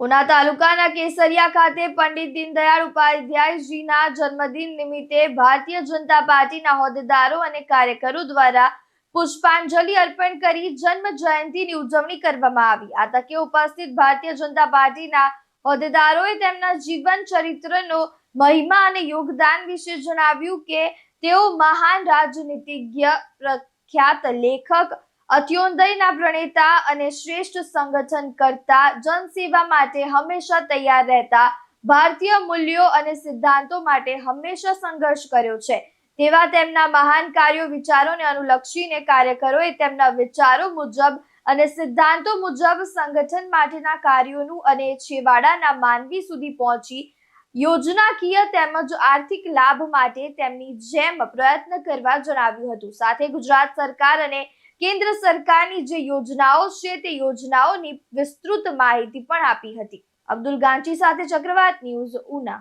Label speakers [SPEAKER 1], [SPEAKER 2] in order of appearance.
[SPEAKER 1] ઉના તાલુકાના કેસરિયા ખાતે પંડિત દીનદયાળ ઉપાધ્યાયજીના જન્મદિન નિમિત્તે ભારતીય જનતા પાર્ટીના હોદ્દેદારો અને કાર્યકરો દ્વારા પુષ્પાંજલિ અર્પણ કરી જન્મ જયંતિની ઉજવણી કરવામાં આવી. આ તકે ઉપસ્થિત ભારતીય જનતા પાર્ટીના હોદ્દેદારોએ તેમના જીવન ચરિત્રનો મહિમા અને યોગદાન વિશે જણાવ્યું કે તેઓ મહાન રાજનીતિજ્ઞ પ્રખ્યાત લેખક અત્યોદયના પ્રણેતા અને શ્રેષ્ઠ સંગઠન કરતા જનસેવા માટે હંમેશા તૈયાર રહેતા ભારતીય મૂલ્યો અને સિદ્ધાંતો માટે હંમેશા સંઘર્ષ કર્યો છે. તેવા તેમના મહાન કાર્યો વિચારોને અનુલક્ષીને કાર્યકરોએ તેમના વિચારો મુજબ અને સિદ્ધાંતો મુજબ સંગઠન માટેના કાર્યોનું અને છેવાડાના માનવી સુધી પહોંચી યોજનાકીય તેમજ આર્થિક લાભ માટે તેમની જેમ પ્રયત્ન કરવા જણાવ્યું હતું. સાથે ગુજરાત સરકાર અને કેન્દ્ર સરકારની જે યોજનાઓ છે તે યોજનાઓની વિસ્તૃત માહિતી પણ આપી હતી. અબ્દુલ ગાંચી સાથે ચક્રવાત ન્યૂઝ ઉના.